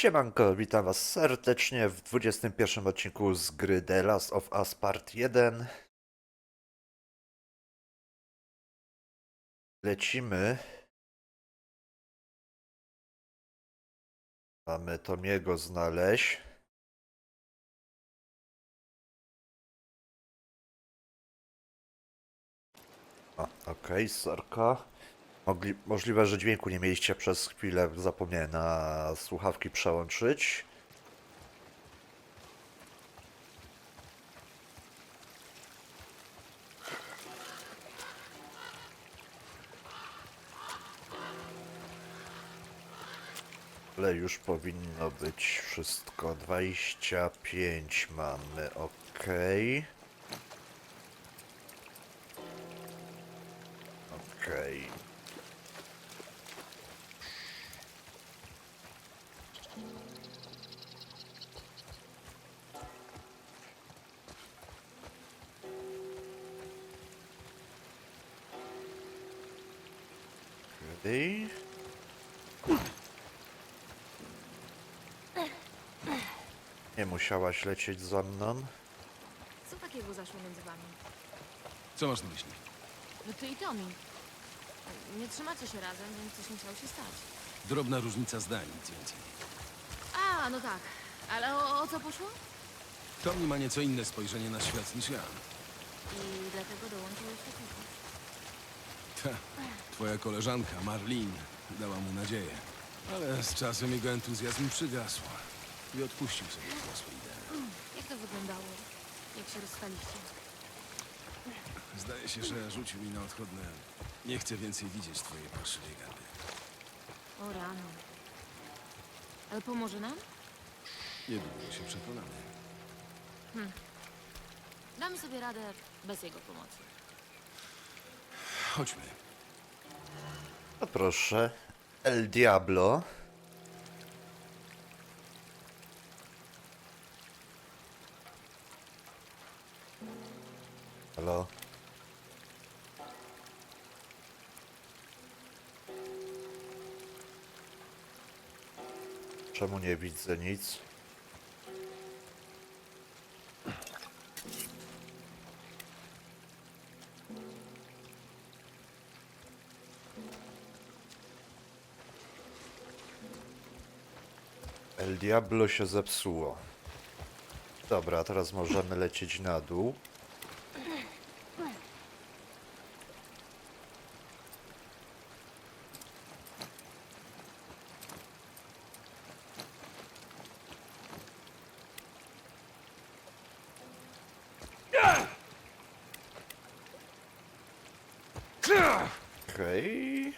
Siemanko, witam was serdecznie w 21 odcinku z gry The Last of Us Part 1. Lecimy. Mamy Tomiego znaleźć. O, okej, sorka. Mogli, możliwe, że dźwięku nie mieliście przez chwilę, zapomniałem na słuchawki przełączyć. Ale już powinno być wszystko. 25 mamy, ok. Okej. Ready? Musiałaś lecieć za mną. Co takiego zaszło między wami? Co masz na myśli? No ty i Tommy. Nie trzymacie się razem, więc coś musiało się stać. Drobna różnica zdań, nic więcej. A, no tak. Ale o, o co poszło? Tommy ma nieco inne spojrzenie na świat niż ja. I dlatego dołączyłeś do tego. Ta, twoja koleżanka, Marlene, dała mu nadzieję. Ale z czasem jego entuzjazm przygasł i odpuścił sobie włosłe idee. Jak to wyglądało? Jak się rozstaliście? Zdaje się, że rzucił mi na odchodne. Nie chcę więcej widzieć twojej parszywej garby. O rano. Ale pomoże nam? Niedługo się przekonamy. Damy sobie radę bez jego pomocy. Chodźmy. No proszę. El Diablo. Halo? Czemu nie widzę nic? El Diablo się zepsuło. Dobra, teraz możemy lecieć na dół. Okej.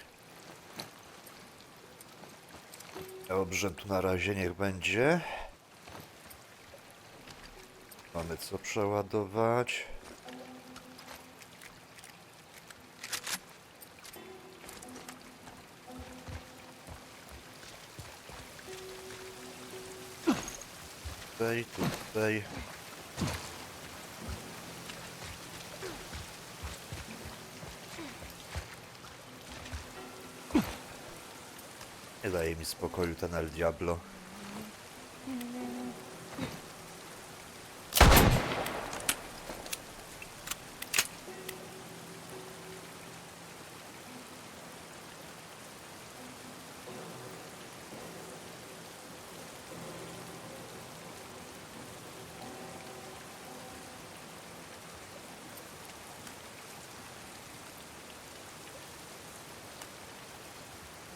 Tu na razie niech będzie. Mamy co przeładować. Tutaj, tutaj. Daje mi spokoju ten El Diablo.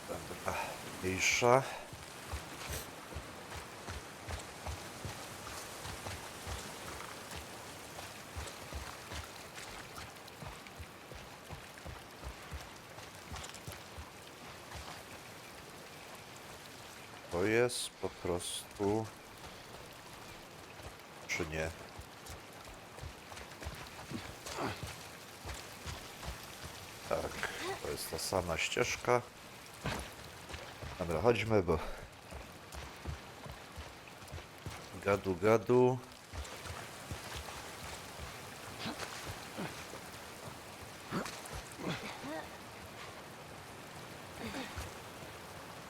Dobra, To jest po prostu... Czy nie? Tak, to jest ta sama ścieżka. Dobra, chodźmy, bo... Gadu, gadu.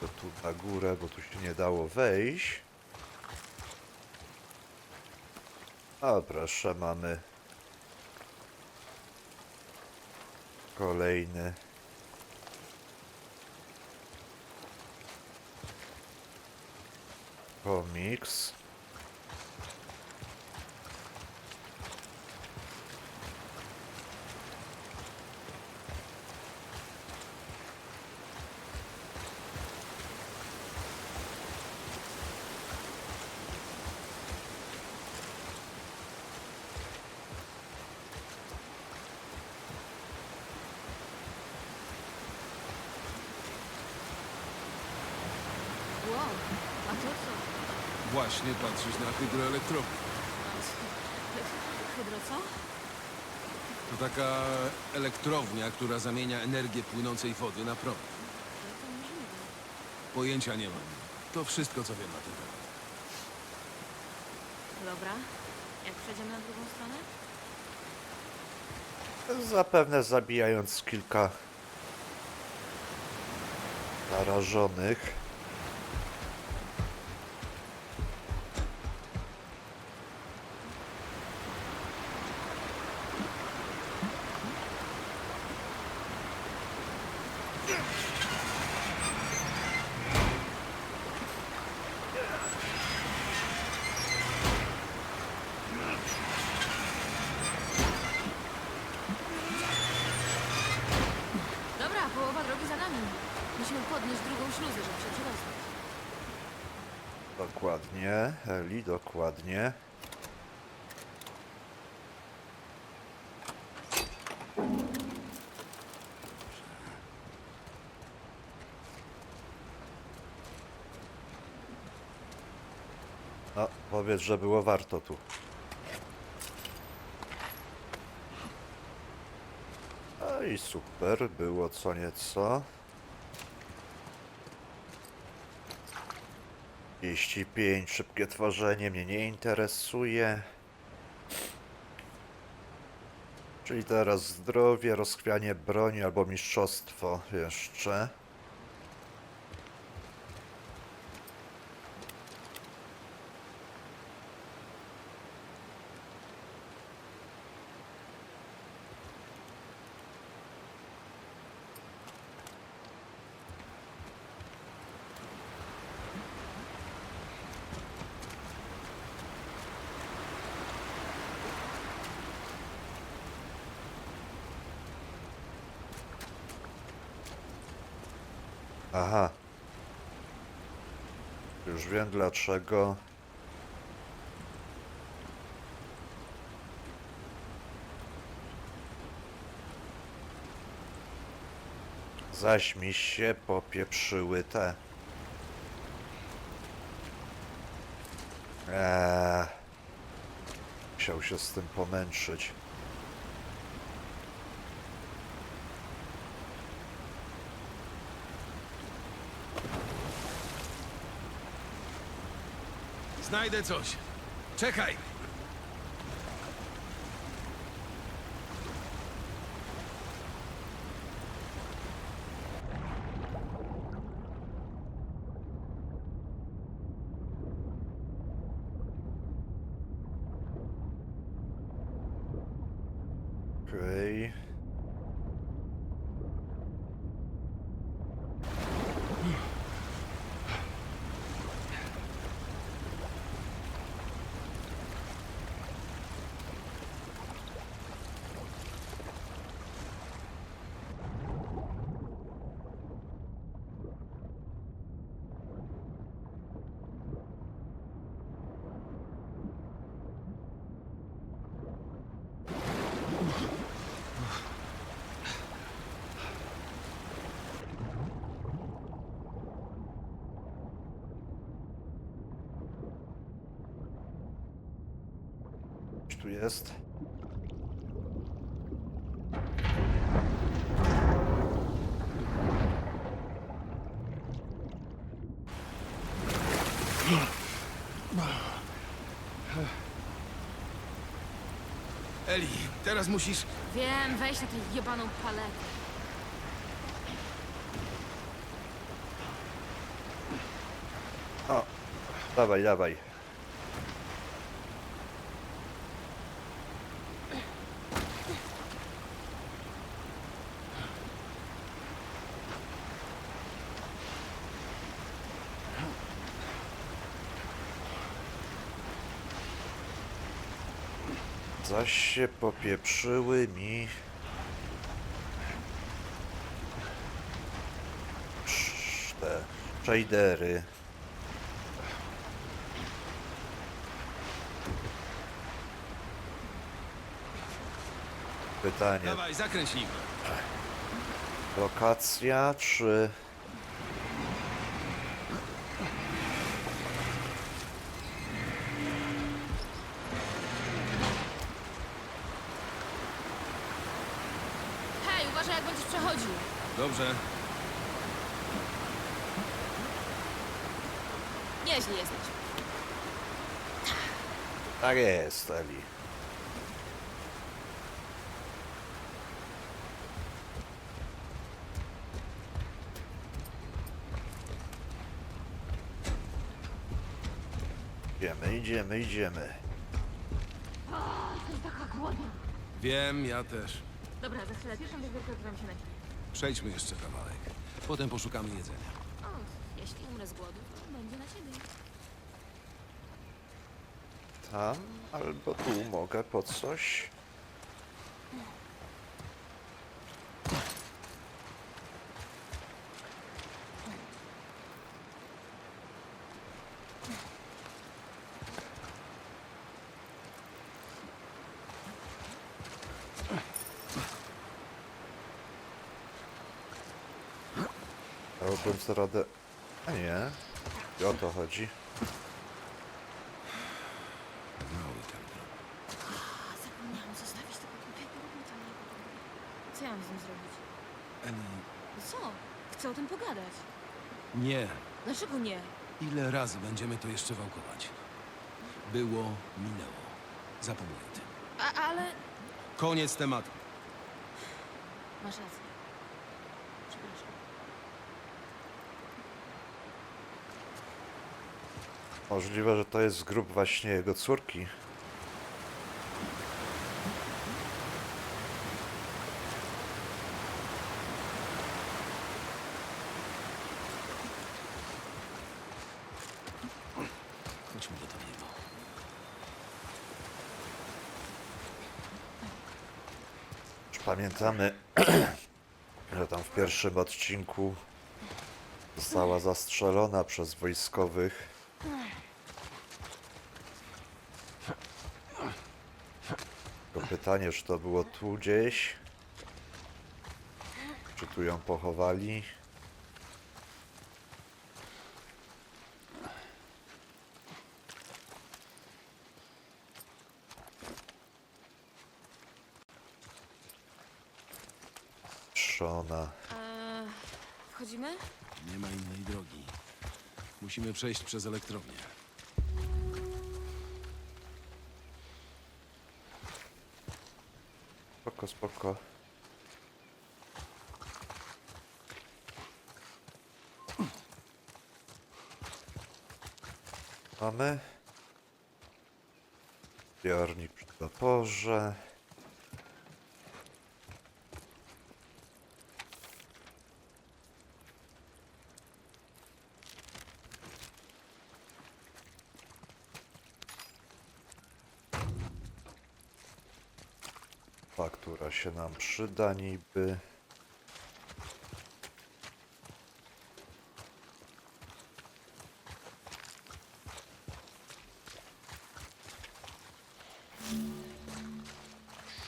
To tu na górę, bo tu się nie dało wejść. A proszę, mamy kolejny. chemical mix. Właśnie patrzysz na hydroelektrownię. Hydro co? To taka elektrownia, która zamienia energię płynącej wody na prąd. To możliwe? Pojęcia nie mam. To wszystko, co wiem na ten temat. Dobra. Jak przejdziemy na drugą stronę? Zapewne zabijając kilka zarażonych. Dobra, połowa drogi za nami. Musimy podnieść drugą śluzę, żeby się przedostać. Dokładnie, Eli, dokładnie. No, powiedz, że było warto tu. No i super, było co nieco. 35, szybkie tworzenie mnie nie interesuje. Czyli teraz zdrowie, rozchwianie broni albo mistrzostwo jeszcze. Aha. Już wiem dlaczego. Zaś mi się popieprzyły te. Eee. Musiał się z tym pomęczyć. Znajdę coś. Czekaj! Okej. Czy tu jest? Eli, teraz musisz... Wiem, weź na tę jebaną paletę. O, dawaj, dawaj. Zaś się popieprzyły mi te shadery. Pytanie, Dawaj, zakręć nim. lokacja czy... Hej, uważaj jak będziesz przechodził. Dobrze. Nieźli jesteś. Tak jest, Eli. Idziemy, idziemy, idziemy. Wiem, ja też. Dobra, za chwilę pierwszą wiewiórkę, którą się naciśnie. Przejdźmy jeszcze kawałek. Potem poszukamy jedzenia. O, jeśli umrę z głodu, to będzie na ciebie. Tam albo tu mogę po coś. Sobie radę... A nie. I o to chodzi. Mały temple. A, zapomniałam zostawić tego głupiego robota. Co ja mam z nim zrobić? No co? Chcę o tym pogadać. nie. Dlaczego nie? Ile razy będziemy to jeszcze wałkować? Było, minęło. Zapomnij o tym. A, ale... Koniec tematu. Masz rację. Możliwe, że to jest grób właśnie jego córki. Pamiętamy, że tam w pierwszym odcinku została zastrzelona przez wojskowych. Pytanie, czy to było tu gdzieś? Czy tu ją pochowali? Trzona. Eee, wchodzimy? Nie ma innej drogi. Musimy przejść przez elektrownię. Spoko, spoko. Mamy. Zbiornik przy toporze. Się nam przyda niby.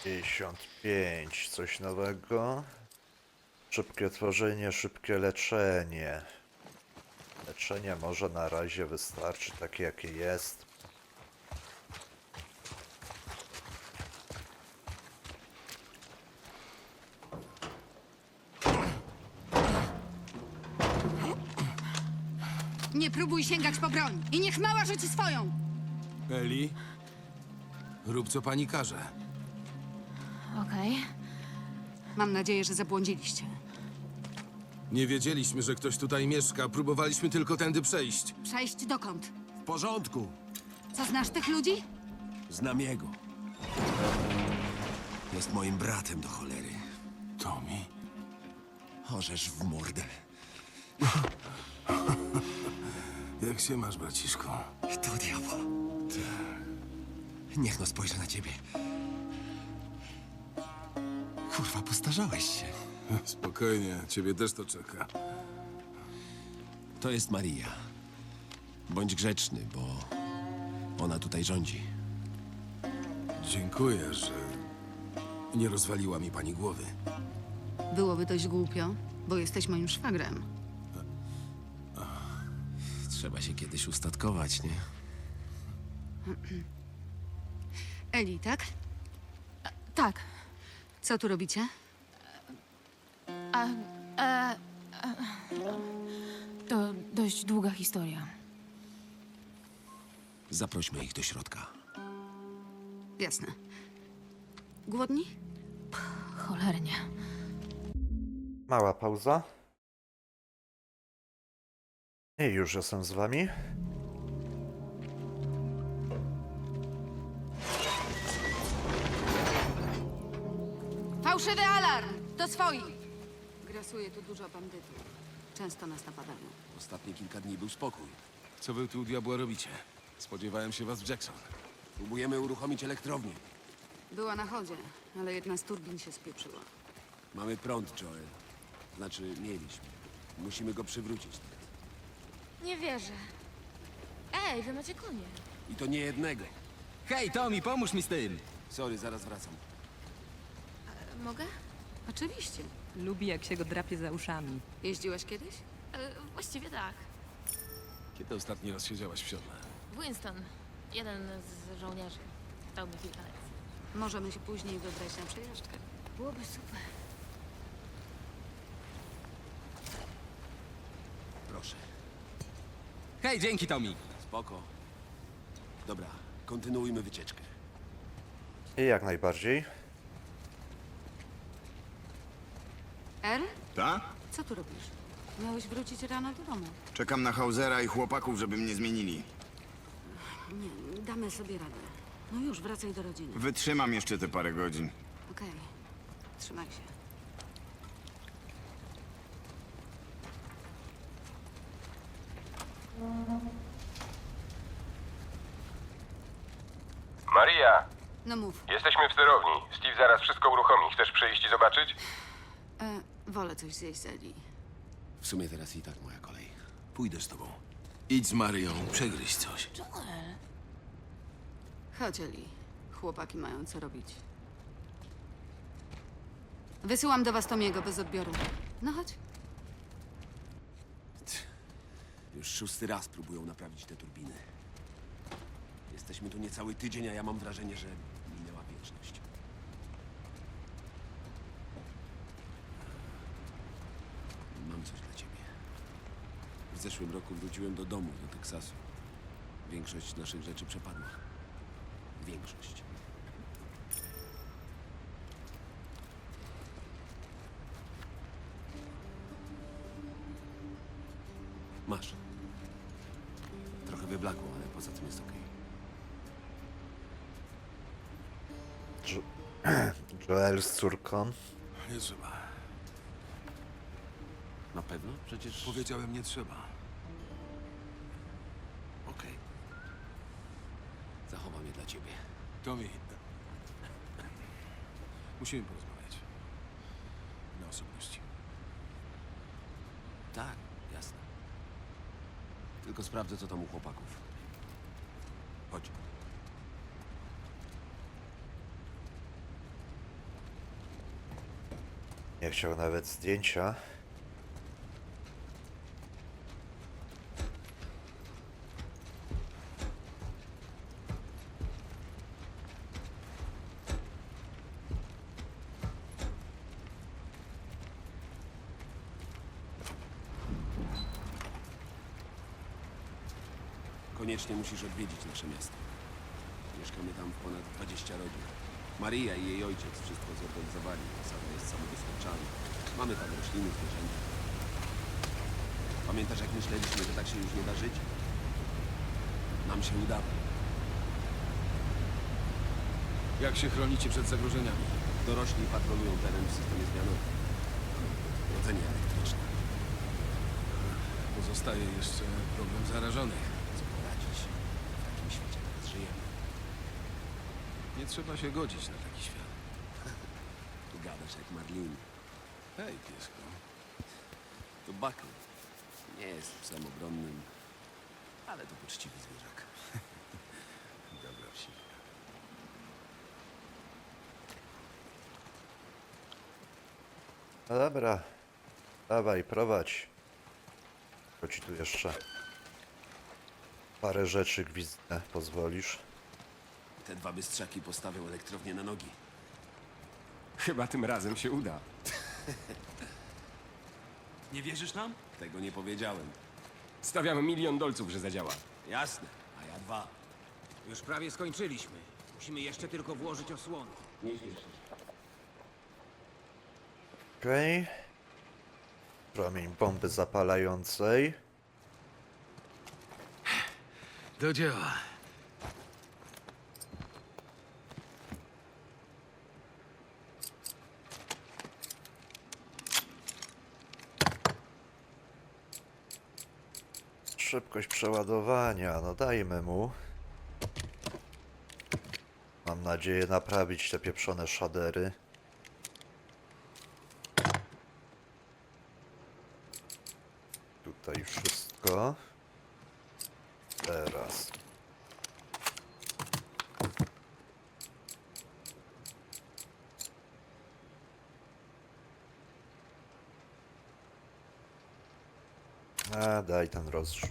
Pięćdziesiąt pięć, coś nowego. Szybkie tworzenie, szybkie leczenie. Leczenie może na razie wystarczy takie jakie jest. Nie próbuj sięgać po broń i niech mała rzuci swoją. Eli? Rób co pani każe. Okej. Mam nadzieję, że zabłądziliście. Nie wiedzieliśmy, że ktoś tutaj mieszka. Próbowaliśmy tylko tędy przejść. Przejść dokąd? W porządku. Co, znasz tych ludzi? Znam jego. Jest moim bratem do cholery. Tommy? Orzesz w mordę. Jak się masz, braciszko? To diabła. Niech no spojrzę na ciebie. Kurwa, postarzałeś się. Spokojnie, ciebie też to czeka. To jest Maria. Bądź grzeczny, bo ona tutaj rządzi. Dziękuję, że nie rozwaliła mi pani głowy. Byłoby dość głupio, bo jesteś moim szwagrem. Trzeba się kiedyś ustatkować, nie? Eli, tak? Tak. Co tu robicie? A, e, e, to dość długa historia. Zaprośmy ich do środka. Jasne. Głodni? Cholernie. Mała pauza. I już jestem z wami. Fałszywy alarm! To swoi! Grasuje tu dużo bandytów. Często nas napadają. Ostatnie kilka dni był spokój. Co wy tu u diabła robicie? Spodziewałem się was w Jackson. Próbujemy uruchomić elektrownię. Była na chodzie, ale jedna z turbin się spieprzyła. Mamy prąd, Joel. Znaczy, mieliśmy. Musimy go przywrócić. Nie wierzę. Ej, wy macie konie. I to nie jednego. Hej, Tommy, pomóż mi z tym! Sorry, zaraz wracam. Mogę? Oczywiście. Lubi, jak się go drapie za uszami. Jeździłaś kiedyś? E, właściwie tak. Kiedy ostatni raz siedziałaś w siodle? Winston, jeden z żołnierzy, dał mi kilka lekcji. Możemy się później wybrać na przejażdżkę. Byłoby super. Proszę. Hej, dzięki, Tommy! Spoko. Dobra, kontynuujmy wycieczkę. I jak najbardziej. Er? Ta? Co tu robisz? Miałeś wrócić rano do domu. Czekam na Hausera i chłopaków, żeby mnie zmienili. Nie, damy sobie radę. No już, wracaj do rodziny. Wytrzymam jeszcze te parę godzin. Okej. Trzymaj się. Maria, No mów. jesteśmy w sterowni. Steve zaraz wszystko uruchomi. Chcesz przyjść i zobaczyć? E, wolę coś zjeść z Eli. W sumie teraz i tak moja kolej. Pójdę z tobą. Idź z Marią, przegryź coś. Joel. Chodź, Eli. Chłopaki mają co robić. Wysyłam do was Tomiego bez odbioru. No chodź. Już szósty raz próbują naprawić te turbiny. Jesteśmy tu niecały tydzień, a ja mam wrażenie, że minęła wieczność. Mam coś dla ciebie. W zeszłym roku wróciłem do domu, do Teksasu. Większość naszych rzeczy przepadła. Większość. Masz. Joel z córką. Nie trzeba. Na pewno? Przecież... Powiedziałem, nie trzeba. Okej. Zachowam je dla ciebie. Tommy. Musimy porozmawiać. Na osobności. Tak, jasne. Tylko sprawdzę, co tam u chłopaków. Chodź. Nie chciał nawet zdjęcia. Koniecznie musisz odwiedzić nasze miasto. Mieszkamy tam ponad 20 rodzin. Maria i jej ojciec wszystko zorganizowali. Sala jest samowystarczalna. Mamy tam rośliny, zwierzęta. Pamiętasz, jak myśleliśmy, że tak się już nie da żyć? Nam się udało. Jak się chronicie przed zagrożeniami? Dorośli patrolują teren w systemie zmianowym. Rodzenie elektryczne. Pozostaje jeszcze problem zarażonych. Co poradzić? W takim świecie teraz żyjemy. Nie trzeba się godzić na taki świat. Gadasz jak Marlin. Hej, piesko. To Buckle. Nie jest psem obronnym, ale to poczciwy zwierzak. Dobra wsi. No dobra. Dawaj, prowadź. Bo ci tu jeszcze parę rzeczy gwizdnę, pozwolisz. Te dwa bystrzaki postawią elektrownię na nogi. Chyba tym razem się uda. Nie wierzysz nam? Tego nie powiedziałem. Stawiamy milion dolców, że zadziała. Jasne, a ja dwa. Już prawie skończyliśmy. Musimy jeszcze tylko włożyć osłony. Okej. Promień bomby zapalającej. Do dzieła. Szybkość przeładowania, no dajmy mu. Mam nadzieję naprawić te pieprzone szadery. Tutaj wszystko. Teraz. A, daj ten rozrzut.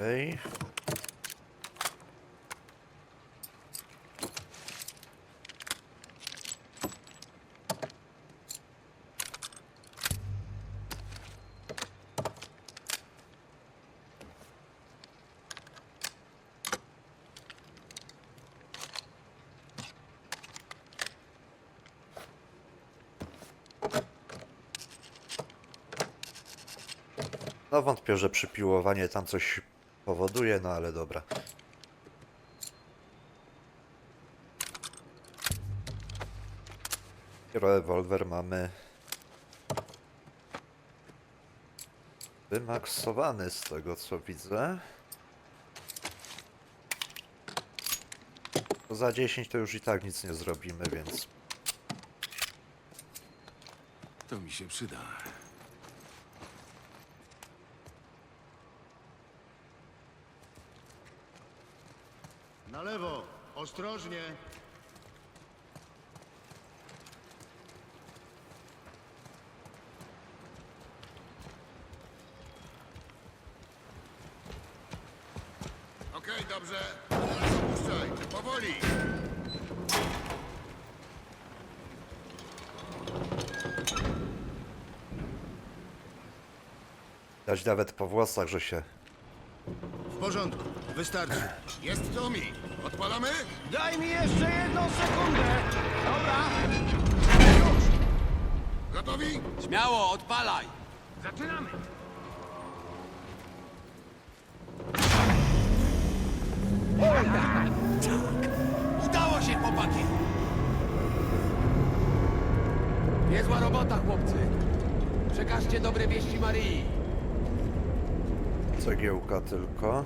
Okej. No wątpię, że przypiłowanie tam coś powoduje, no ale dobra. Rewolwer mamy wymaksowany z tego co widzę. To za 10 to już i tak nic nie zrobimy, więc To mi się przyda. Na lewo, ostrożnie. Okej, dobrze. Teraz opuszczaj. Powoli. dać nawet po włosach, że się W porządku, wystarczy. Jest Tommy. Odpalamy? Daj mi jeszcze jedną sekundę! Dobra! Już. Gotowi? Śmiało, odpalaj! Zaczynamy! Udało się, chłopaki! Niezła robota, chłopcy. Przekażcie dobre wieści Marii. cegiełka tylko.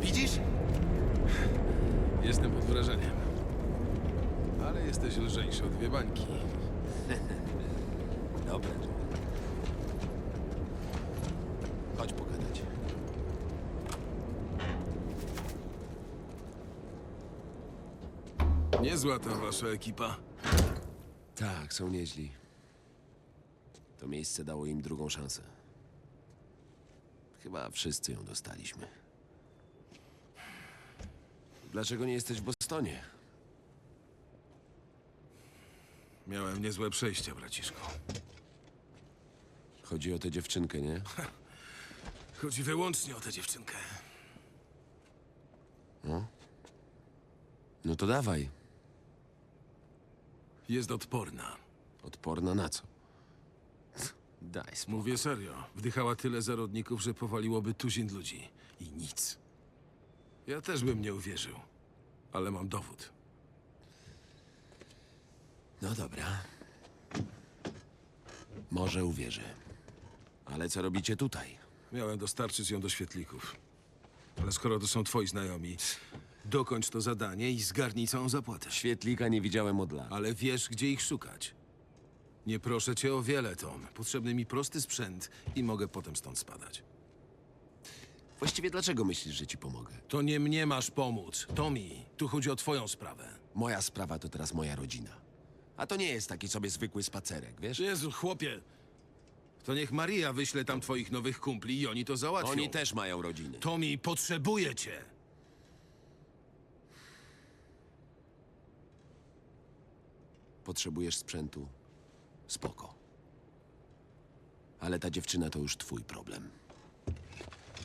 Widzisz? Jestem pod wrażeniem. Ale jesteś lżejszy od dwie bańki. Dobra. Chodź pogadać. Niezła ta wasza ekipa. Tak, są nieźli. To miejsce dało im drugą szansę. Chyba wszyscy ją dostaliśmy. Dlaczego nie jesteś w Bostonie? Miałem niezłe przejścia, braciszku. Chodzi o tę dziewczynkę, nie? Chodzi wyłącznie o tę dziewczynkę. No to dawaj. Jest odporna. Odporna na co? Daj spokój. Mówię serio. Wdychała tyle zarodników, że powaliłoby tuzin ludzi. I nic. Ja też bym nie uwierzył. Ale mam dowód. No dobra. Może uwierzę. Ale co robicie tutaj? Miałem dostarczyć ją do świetlików. Ale skoro to są twoi znajomi, dokończ to zadanie i zgarnij całą zapłatę. Świetlika nie widziałem od lat. Ale wiesz, gdzie ich szukać. Nie proszę cię o wiele, Tom. Potrzebny mi prosty sprzęt i mogę potem stąd spadać. Właściwie dlaczego myślisz, że ci pomogę? To nie mnie masz pomóc. Tommy, tu chodzi o twoją sprawę. Moja sprawa to teraz moja rodzina. A to nie jest taki sobie zwykły spacerek, wiesz? Jezu, chłopie. To niech Maria wyśle tam twoich nowych kumpli i oni to załatwią. Oni też mają rodziny. Tommy, potrzebuję cię. Potrzebujesz sprzętu? Spoko. Ale ta dziewczyna to już twój problem.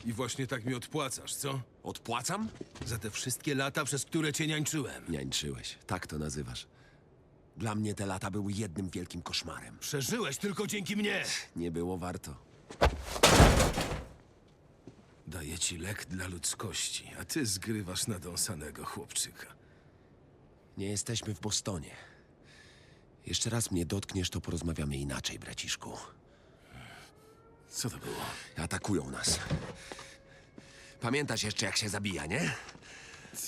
I właśnie tak mi odpłacasz, co? Odpłacam? Za te wszystkie lata, przez które cię niańczyłem. Niańczyłeś. Tak to nazywasz. Dla mnie te lata były jednym wielkim koszmarem. Przeżyłeś tylko dzięki mnie. Nie było warto. Daję ci lek dla ludzkości, a ty zgrywasz nadąsanego chłopczyka. Nie jesteśmy w Bostonie. Jeszcze raz mnie dotkniesz, to porozmawiamy inaczej, braciszku. Co to było? Atakują nas. Pamiętasz jeszcze, jak się zabija, nie?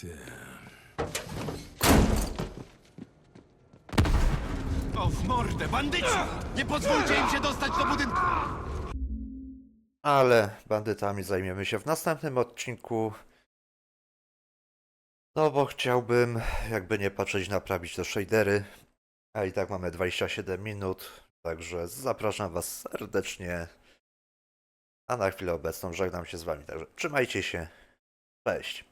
Ty. O, w mordę, bandyci! Nie pozwólcie im się dostać do budynku! Ale bandytami zajmiemy się w następnym odcinku. No bo chciałbym, jakby nie patrzeć, naprawić te shadery. A i tak mamy 27 minut, także zapraszam Was serdecznie. A na chwilę obecną żegnam się z Wami, także trzymajcie się. Cześć.